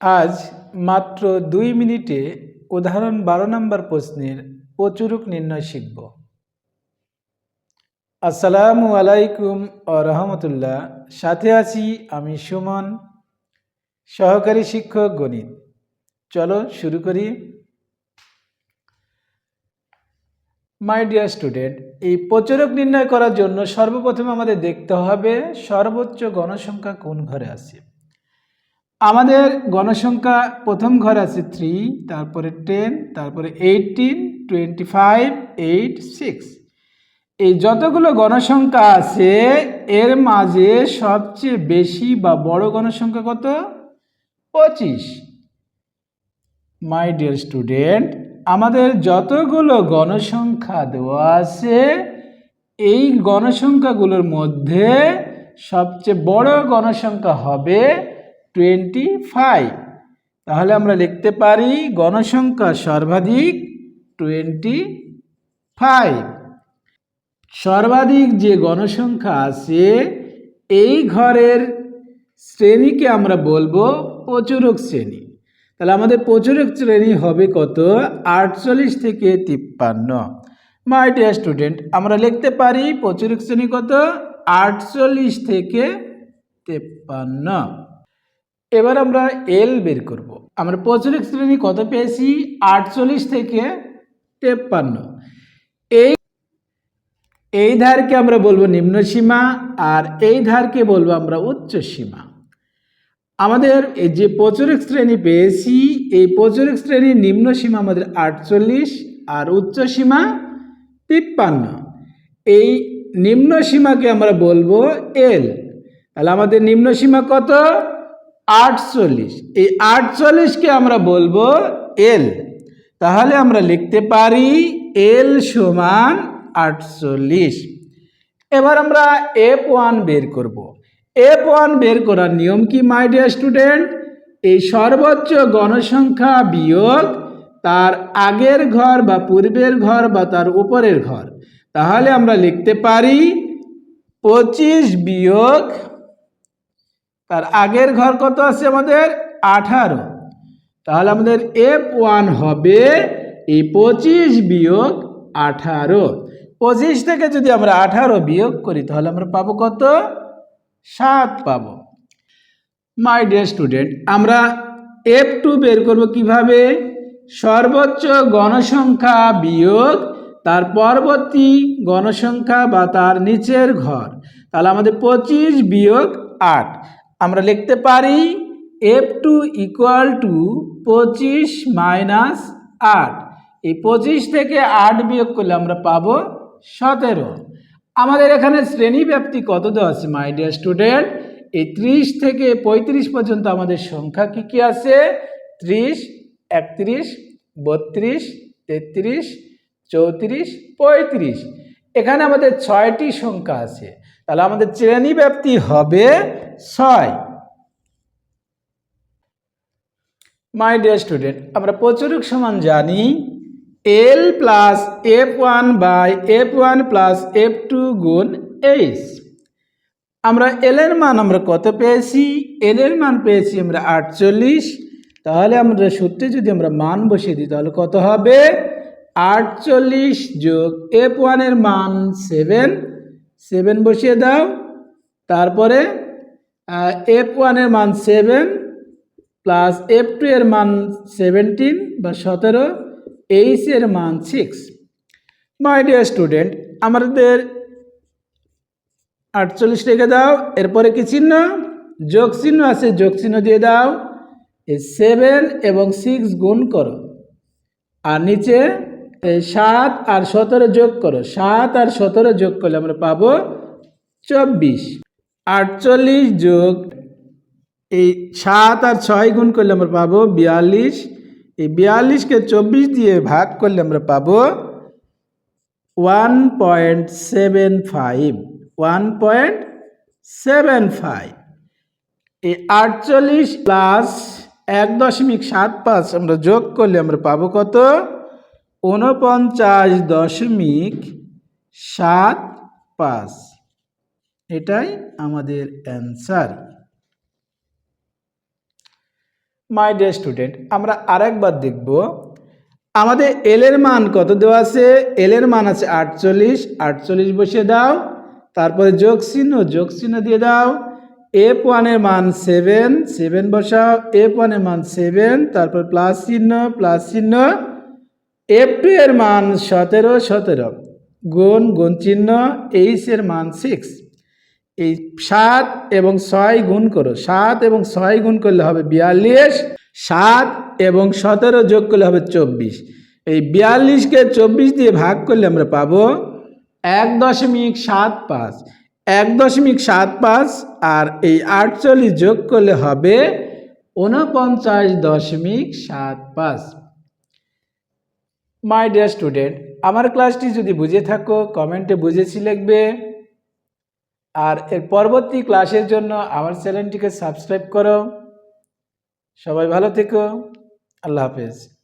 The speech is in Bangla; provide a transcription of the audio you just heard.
আজ মাত্র দুই মিনিটে উদাহরণ বারো নম্বর প্রশ্নের প্রচুরক নির্ণয় শিখব। আসসালামু আলাইকুম ও রহমতুল্লাহ। সাথে আছি আমি সুমন, সহকারী শিক্ষক গণিত। চলো শুরু করি। মাই ডিয়ার স্টুডেন্ট এই প্রচুরক নির্ণয় করার জন্য সর্বপ্রথম আমাদের দেখতে হবে সর্বোচ্চ গণসংখ্যা কোন ঘরে আছে। আমাদের গণসংখ্যা প্রথম ঘর আছে থ্রি তারপরে টেন তারপরে eighteen twenty five eight six এই যতগুলো গণসংখ্যা আছে, এর মাঝে সবচেয়ে বেশি বা বড় গণসংখ্যা কত? পঁচিশ। মাই ডিয়ার স্টুডেন্ট আমাদের যতগুলো গণসংখ্যা দেওয়া আছে, এই গণসংখ্যাগুলোর মধ্যে সবচেয়ে বড় গণসংখ্যা হবে টোয়েন্টি ফাইভ তাহলে আমরা লিখতে পারি গণসংখ্যা সর্বাধিক টোয়েন্টি ফাইভ সর্বাধিক যে গণসংখ্যা আছে, এই ঘরের শ্রেণীকে আমরা বলব প্রচুরক শ্রেণি। তাহলে আমাদের প্রচুরক শ্রেণি হবে কত? আটচল্লিশ থেকে তিপ্পান্ন। মাই স্টুডেন্ট আমরা লিখতে পারি প্রচুরক শ্রেণি কত? আটচল্লিশ থেকে তেপ্পান্ন। এবার আমরা এল বের করব। আমরা প্রচুরক শ্রেণি কত পেয়েছি? আটচল্লিশ থেকে তেপ্পান্ন। এই এই ধারকে আমরা বলব নিম্ন সীমা আর এই ধারকে বলব আমরা উচ্চ সীমা। আমাদের এই যে প্রচুরক শ্রেণি পেয়েছি, এই প্রচুরক শ্রেণির নিম্ন সীমা আমাদের আটচল্লিশ আর উচ্চ সীমা তিপ্পান্ন। এই নিম্ন সীমাকে আমরা বলব এল তাহলে আমাদের নিম্ন সীমা কত? আটচল্লিশ। এই আটচল্লিশকে আমরা বলব এল তাহলে আমরা লিখতে পারি এল সমান আটচল্লিশ। এবার আমরা এফ ওয়ান বের করব। এফ ওয়ান বের করার নিয়ম কি মাই ডিয়ার স্টুডেন্ট এই সর্বোচ্চ গণসংখ্যা বিয়োগ তার আগের ঘর বা পূর্বের ঘর বা তার উপরের ঘর। তাহলে আমরা লিখতে পারি পঁচিশ বিয়োগ তার আগের ঘর কত আছে আমাদের? আঠারো। তাহলে আমাদের এফ ওয়ান হবে এই পঁচিশ বিয়োগ আঠারো। পঁচিশ থেকে যদি আমরা আঠারো বিয়োগ করি, তাহলে আমরা পাবো কত? সাত পাবো। মাই ডিয়ার স্টুডেন্ট আমরা এফ টু বের করব কীভাবে? সর্বোচ্চ গণসংখ্যা বিয়োগ তার পরবর্তী গণসংখ্যা বা তার নিচের ঘর। তাহলে আমাদের পঁচিশ বিয়োগ আট। আমরা লিখতে পারি এফ টু ইকুয়াল টু পঁচিশ মাইনাস আট। এই পঁচিশ থেকে আট বিয়োগ করলে আমরা পাবো সতেরো। আমাদের এখানে শ্রেণি ব্যাপ্তি কত দেওয়া আছে মাই ডিয়ার স্টুডেন্ট এই ত্রিশ থেকে পঁয়ত্রিশ পর্যন্ত আমাদের সংখ্যা কী কী আছে? ত্রিশ, একত্রিশ, বত্রিশ, তেত্রিশ, চৌত্রিশ, পঁয়ত্রিশ। এখানে আমাদের ছয়টি সংখ্যা আছে। তাহলে আমাদের শ্রেণি ব্যাপ্তি হবে ছয়। মাই ডিয়ার স্টুডেন্ট আমরা প্রচুরক সমান জানি L plus F one by F one plus F two গুণ এইচ আমরা এল এর মান আমরা কত পেয়েছি? এল এর মান পেয়েছি আমরা আটচল্লিশ। তাহলে আমরা সূত্রে যদি আমরা মান বসিয়ে দিই, তাহলে কত হবে? আটচল্লিশ যোগ এফ ওয়ানের মান সেভেন সেভেন বসিয়ে দাও। তারপরে এফ ওয়ানের মান সেভেন প্লাস এফ টু এর মান সেভেন্টিন বা সতেরো এইচ এর মান সিক্স মাই ডিয়ার স্টুডেন্ট আমাদের আটচল্লিশ রেখে দাও, এরপরে কি চিহ্ন? যোগ চিহ্ন আছে, যোগ চিহ্ন দিয়ে দাও। এই সেভেন এবং সিক্স গুণ করো। আর নিচে সাত আর সতেরো যোগ করো। সাত আর সতেরো যোগ করলে আমরা পাবো চব্বিশ। আটচল্লিশ যোগ এই সাত আর ছয় গুণ করলে আমরা পাবো বিয়াল্লিশ। এই বিয়াল্লিশকে চব্বিশ দিয়ে ভাগ করলে আমরা পাবো one point seven five. One point seven five. এই আটচল্লিশ প্লাস এক দশমিক সাত পাঁচ আমরা যোগ করলে আমরা পাবো কত? উনপঞ্চাশ দশমিক সাত পাঁচ। এটাই আমাদের অ্যান্সার মাই ডে স্টুডেন্ট আমরা আরেকবার দেখব। আমাদের এল এর মান কত দেওয়া আছে? এল এর মান আছে আটচল্লিশ। আটচল্লিশ বসিয়ে দাও। তারপরে যোগ চিহ্ন যোগ চিহ্ন দিয়ে দাও। এফ ওয়ানের মান সেভেন সেভেন বসাও। এফ ওয়ানের মান সেভেন তারপর প্লাস চিহ্ন প্লাস চিহ্ন। এফ টু এর মান সতেরো সতেরো। গুণ গুণ চিহ্ন এইচ এর মান সিক্স এই সাত এবং ছয় গুণ করো। সাত এবং ছয় গুণ করলে হবে বিয়াল্লিশ, সাত এবং সতেরো যোগ করলে হবে চব্বিশ। এই বিয়াল্লিশকে চব্বিশ দিয়ে ভাগ করলে আমরা পাবো এক দশমিক সাত পাঁচ। এক দশমিক সাত পাঁচ আর এই আটচল্লিশ যোগ করলে হবে ঊনপঞ্চাশ দশমিক সাত পাঁচ। মাই ডিয়ার স্টুডেন্ট, আমার ক্লাসটি যদি বুঝে থাকো, কমেন্টে বুঝেছি লিখবে। আর এর পরবর্তী ক্লাসের জন্য আমার চ্যানেলটিকে সাবস্ক্রাইব করো। সবাই ভালো থেকো। আল্লাহ হাফেজ।